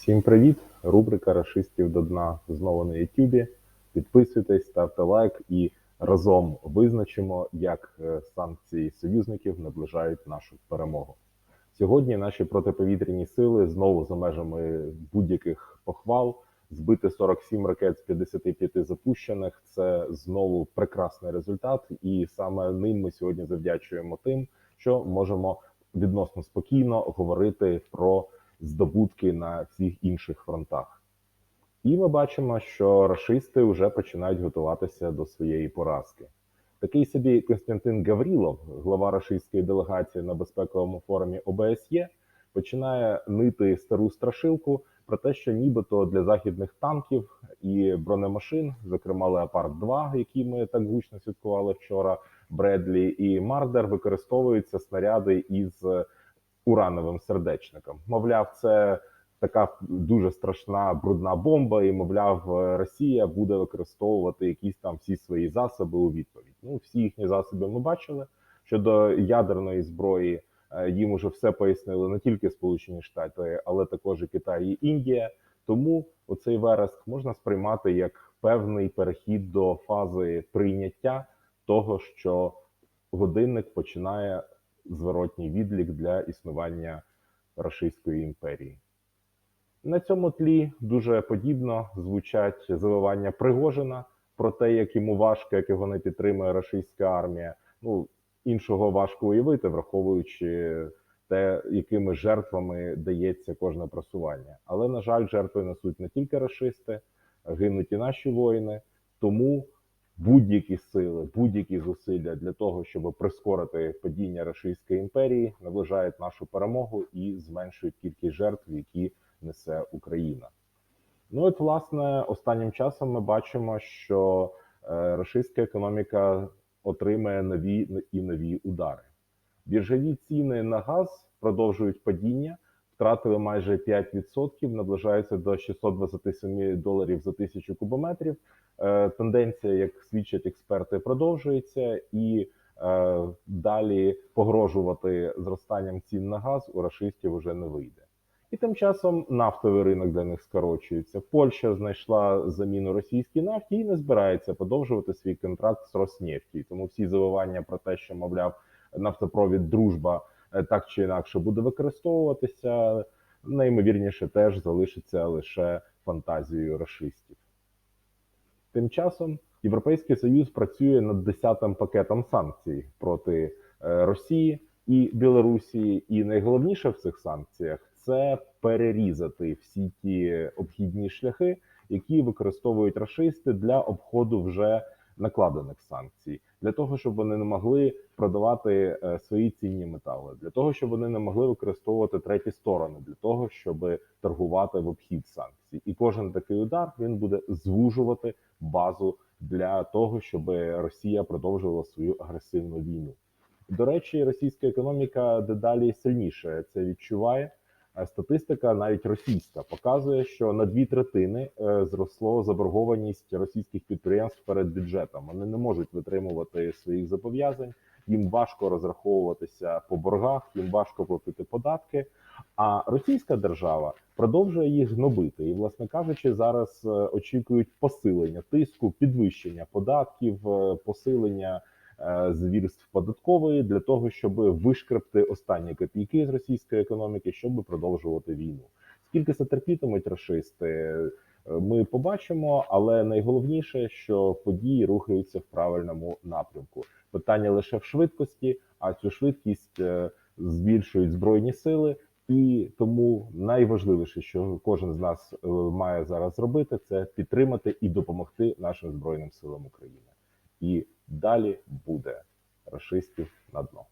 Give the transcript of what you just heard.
Всім привіт! Рубрика Рашистів до дна знову на Ютубі. Підписуйтесь, ставте лайк і разом визначимо, як е, санкції союзників наближають нашу перемогу. Сьогодні наші протиповітряні сили знову за межами будь-яких похвал збити 47 ракет з 55 запущених. Це знову прекрасний результат, і саме ним ми сьогодні завдячуємо тим, що можемо відносно спокійно говорити про здобутки на всіх інших фронтах. І ми бачимо, що рашисти вже починають готуватися до своєї поразки. Такий собі Костянтин Гаврілов, глава рашистської делегації на безпековому форумі ОБСЄ, починає нити стару страшилку про те, що нібито для західних танків і бронемашин, зокрема Леопард 2 які ми так гучно святкували вчора, Бредлі і Мардер, використовуються снаряди із урановим сердечником. Мовляв, це така дуже страшна брудна бомба, і мовляв, Росія буде використовувати якісь там всі свої засоби у відповідь. Ну, всі їхні засоби ми бачили. Щодо ядерної зброї е, їм уже все пояснили не тільки Сполучені Штати, але також і Китай і Індія. Тому оцей вереск можна сприймати як певний перехід до фази прийняття того, що годинник починає зворотній відлік для існування Російської імперії. На цьому тлі дуже подібно звучать завивання Пригожина про те, як йому важко, як його не підтримує російська армія. Ну іншого важко уявити, враховуючи те, якими жертвами дається кожне просування. Але на жаль, жертви несуть не тільки расисти, гинуть і наші воїни. Тому будь-які сили, будь-які зусилля для того, щоб прискорити падіння Російської імперії, наближають нашу перемогу і зменшують кількість жертв, які несе Україна. Ну от, власне, останнім часом ми бачимо, що е, російська економіка отримає нові і нові удари. Біржові ціни на газ продовжують падіння, втратили майже 5%, наближаються до 627 доларів за тисячу кубометрів. Е, тенденція, як свідчать експерти, продовжується і е, далі погрожувати зростанням цін на газ у рашистів вже не вийде. І тим часом нафтовий ринок для них скорочується. Польща знайшла заміну російській нафті і не збирається подовжувати свій контракт з Роснефті. Тому всі завивання про те, що мовляв нафтопровід дружба так чи інакше буде використовуватися, найімовірніше теж залишиться лише фантазією рашистів. Тим часом Європейський Союз працює над десятим пакетом санкцій проти е, Росії і Білорусі. І найголовніше в цих санкціях це перерізати всі ті обхідні шляхи, які використовують расисти для обходу вже накладених санкцій, для того, щоб вони не могли продавати е, свої цінні метали, для того, щоб вони не могли використовувати треті сторони, для того, щоб торгувати в обхід санкцій. І кожен такий удар він буде звужувати базу для того, щоб Росія продовжувала свою агресивну війну. До речі, російська економіка дедалі сильніше це відчуває. Статистика, навіть російська, показує, що на дві третини е, зросло заборгованість російських підприємств перед бюджетом. Вони не можуть витримувати своїх зобов'язань. Їм важко розраховуватися по боргах, їм важко платити податки. А російська держава продовжує їх гнобити, і, власне кажучи, зараз е, очікують посилення тиску, підвищення податків, е, посилення. Е, звірств податкової для того, щоб вишкрепти останні копійки з російської економіки, щоб продовжувати війну. Скільки це терпітимуть расисти, е, ми побачимо, але найголовніше, що події рухаються в правильному напрямку. Питання лише в швидкості, а цю швидкість е, збільшують збройні сили. І тому найважливіше, що кожен з нас має зараз зробити, це підтримати і допомогти нашим збройним силам України. І далі буде рашистів на дно.